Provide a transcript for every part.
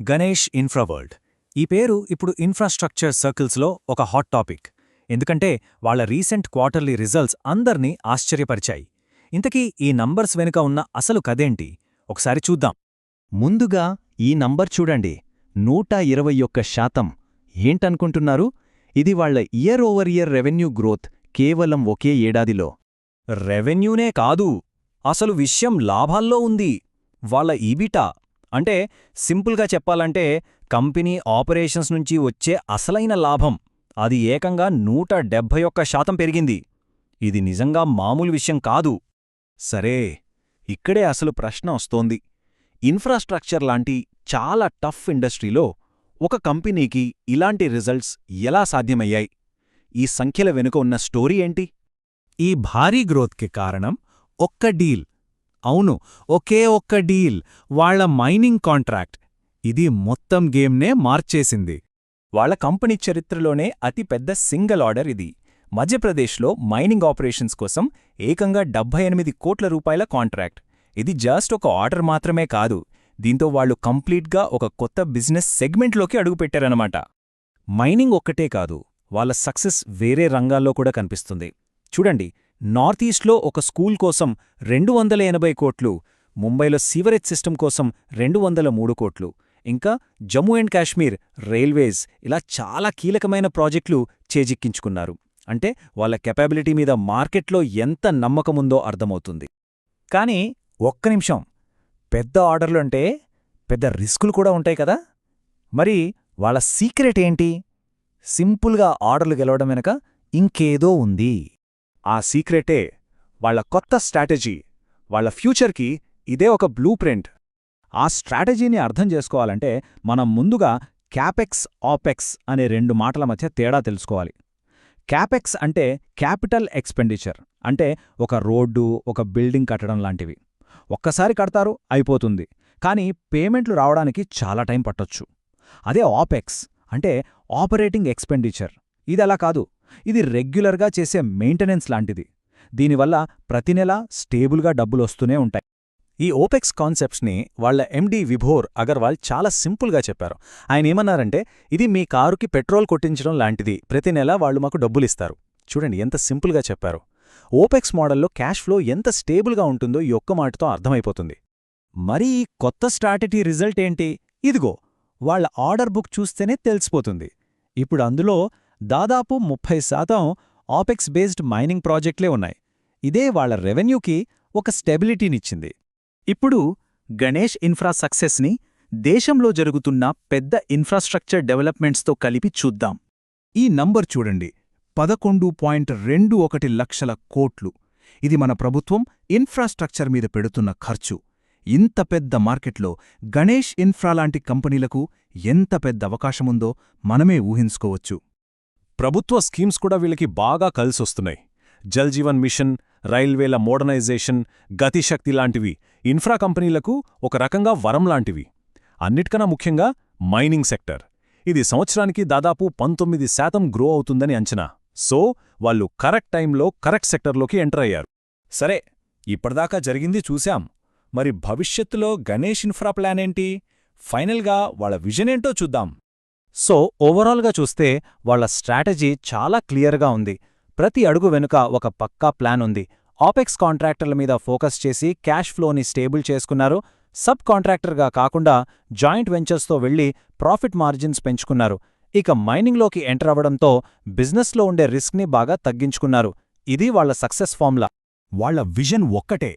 గణేష్ ఇన్ఫ్రావర్ల్డ్. ఈ పేరు ఇప్పుడు ఇన్ఫ్రాస్ట్రక్చర్ సర్కిల్స్లో ఒక హాట్ టాపిక్. ఎందుకంటే వాళ్ళ రీసెంట్ క్వార్టర్లీ రిజల్ట్స్ అందర్నీ ఆశ్చర్యపరిచాయి. ఇంతకీ ఈ నంబర్స్ వెనుక ఉన్న అసలు కదేంటి ఒకసారి చూద్దాం. ముందుగా ఈ నంబర్ చూడండి. నూట ఇరవై ఒక్క శాతం. ఏంటనుకుంటున్నారు? ఇది వాళ్ళ year over year revenue growth కేవలం ఒకే ఏడాదిలో. రెవెన్యూనే కాదు. అసలు విషయం లాభాల్లో ఉంది. వాళ్ళ ఈబిటా అంటే సింపుల్గా చెప్పాలంటే కంపెనీ ఆపరేషన్స్ నుంచి వచ్చే అసలైన లాభం. అది ఏకంగా నూట డెబ్భై ఒక్క శాతం పెరిగింది. ఇది నిజంగా మామూలు విషయం కాదు. సరే ఇక్కడే అసలు ప్రశ్న వస్తోంది. ఇన్ఫ్రాస్ట్రక్చర్ లాంటి చాలా టఫ్ ఇండస్ట్రీలో ఒక కంపెనీకి ఇలాంటి రిజల్ట్స్ ఎలా సాధ్యమయ్యాయి? ఈ సంఖ్యల వెనుక ఉన్న స్టోరీ ఏంటి? ఈ భారీ గ్రోత్కి కారణం ఒక్క డీల్. అవును ఒకే ఒక్క డీల్ వాళ్ళ మైనింగ్ కాంట్రాక్ట్. ఇది మొత్తం గేమ్నే మార్చేసింది. వాళ్ళ కంపెనీ చరిత్రలోనే అతిపెద్ద సింగిల్ ఆర్డర్ ఇది. మధ్యప్రదేశ్లో మైనింగ్ ఆపరేషన్స్ కోసం ఏకంగా డెబ్బై ఎనిమిది కోట్ల రూపాయల కాంట్రాక్ట్. ఇది జస్ట్ ఒక ఆర్డర్ మాత్రమే కాదు దీంతో వాళ్ళు కంప్లీట్గా ఒక కొత్త బిజినెస్ సెగ్మెంట్లోకి అడుగుపెట్టారనమాట మైనింగ్ ఒక్కటే కాదు వాళ్ళ సక్సెస్ వేరే రంగాల్లో కూడా కనిపిస్తుంది. చూడండి నార్త్ ఈస్ట్లో ఒక స్కూల్ కోసం రెండు వందల ఎనభై కోట్లు ముంబైలో సీవరేజ్ సిస్టమ్ కోసం రెండు వందల మూడు కోట్లు. ఇంకా జమ్మూ అండ్ కాశ్మీర్ రైల్వేస్ ఇలా చాలా కీలకమైన ప్రాజెక్టులు చేజిక్కించుకున్నారు. అంటే వాళ్ళ కెపాబిలిటీ మీద మార్కెట్లో ఎంత నమ్మకముందో అర్థమవుతుంది. కానీ ఒక్క నిమిషం పెద్ద ఆర్డర్లు అంటే పెద్ద రిస్కులు కూడా ఉంటాయి కదా? మరి వాళ్ళ సీక్రెట్ ఏంటి? సింపుల్గా ఆర్డర్లు గెలవడం వెనక ఇంకేదో ఉంది. ఆ సీక్రెటే వాళ్ళ కొత్త స్ట్రాటజీ వాళ్ళ ఫ్యూచర్కి ఇదే ఒక బ్లూ ప్రింట్ ఆ స్ట్రాటజీని అర్థం చేసుకోవాలంటే మనం ముందుగా క్యాపెక్స్ ఆపెక్స్ అనే రెండు మాటల మధ్య తేడా తెలుసుకోవాలి. క్యాపెక్స్ అంటే క్యాపిటల్ ఎక్స్పెండిచర్ అంటే ఒక రోడ్డు ఒక బిల్డింగ్ కట్టడం లాంటివి. ఒక్కసారి కడతారు అయిపోతుంది. కానీ పేమెంట్లు రావడానికి చాలా టైం పట్టొచ్చు. అదే ఆపెక్స్ అంటే ఆపరేటింగ్ ఎక్స్పెండిచర్. ఇది అలా కాదు. ఇది రెగ్యులర్గా చేసే మెయింటెనెన్స్ లాంటిది. దీనివల్ల ప్రతి నెల స్టేబుల్గా డబ్బులొస్తూనే ఉంటాయి. ఈ ఓపెక్స్ కాన్సెప్ట్స్ని వాళ్ళ ఎండీ విభోర్ అగర్వాల్ చాలా సింపుల్గా చెప్పారు. ఆయన ఏమన్నారంటే ఇది మీ కారుకి పెట్రోల్ కొట్టించడం లాంటిది. ప్రతి నెల వాళ్ళు మాకు డబ్బులిస్తారు చూడండి ఎంత సింపుల్గా చెప్పారు. ఓపెక్స్ మోడల్లో క్యాష్ ఫ్లో ఎంత స్టేబుల్గా ఉంటుందో ఈ ఒక్క మాటతో అర్థమైపోతుంది. మరి ఈ కొత్త స్ట్రాటజీ రిజల్ట్ ఏంటి? ఇదిగో వాళ్ళ ఆర్డర్ బుక్ చూస్తేనే తెలిసిపోతుంది. ఇప్పుడు అందులో దాదాపు ముప్పై శాతం ఆపెక్స్ బేస్డ్ మైనింగ్ ప్రాజెక్టులే ఉన్నాయి. ఇదే వాళ్ళ రెవెన్యూకి ఒక స్టెబిలిటీనిచ్చింది. ఇప్పుడు గణేష్ ఇన్ఫ్రా సక్సెస్ని దేశంలో జరుగుతున్న పెద్ద ఇన్ఫ్రాస్ట్రక్చర్ డెవలప్మెంట్స్తో కలిపి చూద్దాం. ఈ నంబర్ చూడండి. పదకొండు పాయింట్ రెండు ఒకటి లక్షల కోట్లు. ఇది మన ప్రభుత్వం ఇన్ఫ్రాస్ట్రక్చర్ మీద పెడుతున్న ఖర్చు. ఇంత పెద్ద మార్కెట్లో గణేష్ ఇన్ఫ్రా లాంటి కంపెనీలకు ఎంత పెద్ద అవకాశముందో మనమే ఊహించుకోవచ్చు. ప్రభుత్వ స్కీమ్స్ కూడా వీళ్ళకి బాగా కలిసొస్తున్నాయి. జల్ జీవన్ మిషన్ రైల్వేల మోడర్నైజేషన్ గతిశక్తి లాంటివి ఇన్ఫ్రా కంపెనీలకు ఒక రకంగా వరం లాంటివి. అన్నిటికన్నా ముఖ్యంగా మైనింగ్ సెక్టర్. ఇది సంవత్సరానికి దాదాపు పంతొమ్మిది శాతం గ్రో అవుతుందని అంచనా. సో వాళ్ళు కరెక్ట్ టైంలో కరెక్ట్ సెక్టర్లోకి ఎంటర్ అయ్యారు. సరే ఇప్పటిదాకా జరిగింది చూశాం. మరి భవిష్యత్తులో గణేష్ ఇన్ఫ్రా ప్లాన్ ఏంటి? ఫైనల్గా వాళ్ళ విజనేంటో చూద్దాం. సో ఓవరాల్గా చూస్తే వాళ్ళ స్ట్రాటజీ చాలా క్లియర్గా ఉంది. ప్రతి అడుగు వెనుక ఒక పక్కా ప్లాన్ ఉంది. ఆపెక్స్ కాంట్రాక్టర్ల మీద ఫోకస్ చేసి క్యాష్ ఫ్లోని స్టేబుల్ చేసుకున్నారు. సబ్ కాంట్రాక్టర్గా కాకుండా జాయింట్ వెంచర్స్తో వెళ్ళి ప్రాఫిట్ మార్జిన్స్ పెంచుకున్నారు. ఇక మైనింగ్లోకి ఎంటర్ అవ్వడంతో బిజినెస్లో ఉండే రిస్క్ని బాగా తగ్గించుకున్నారు. ఇది వాళ్ళ సక్సెస్ ఫార్ములా. వాళ్ళ విజన్ ఒక్కటే.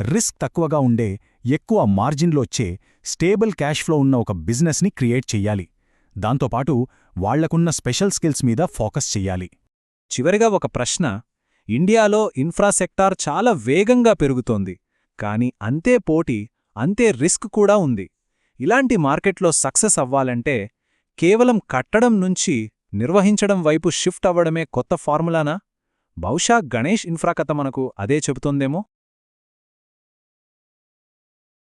రిస్క్ తక్కువగా ఉండే ఎక్కువ మార్జిన్లోచ్చే స్టేబుల్ క్యాష్ ఫ్లో ఉన్న ఒక బిజినెస్ని క్రియేట్ చెయ్యాలి. దాంతోపాటు వాళ్ళకున్న స్పెషల్ స్కిల్స్ మీద ఫోకస్ చెయ్యాలి. చివరిగా ఒక ప్రశ్న ఇండియాలో ఇన్ఫ్రాసెక్టార్ చాలా వేగంగా పెరుగుతోంది కానీ అంతే పోటీ అంతే రిస్క్ కూడా ఉంది. ఇలాంటి మార్కెట్లో సక్సెస్ అవ్వాలంటే కేవలం కట్టడం నుంచి నిర్వహించడం వైపు షిఫ్ట్ అవ్వడమే కొత్త ఫార్ములానా? బహుశా గణేష్ ఇన్ఫ్రా కథ మనకు అదే చెబుతోందేమో?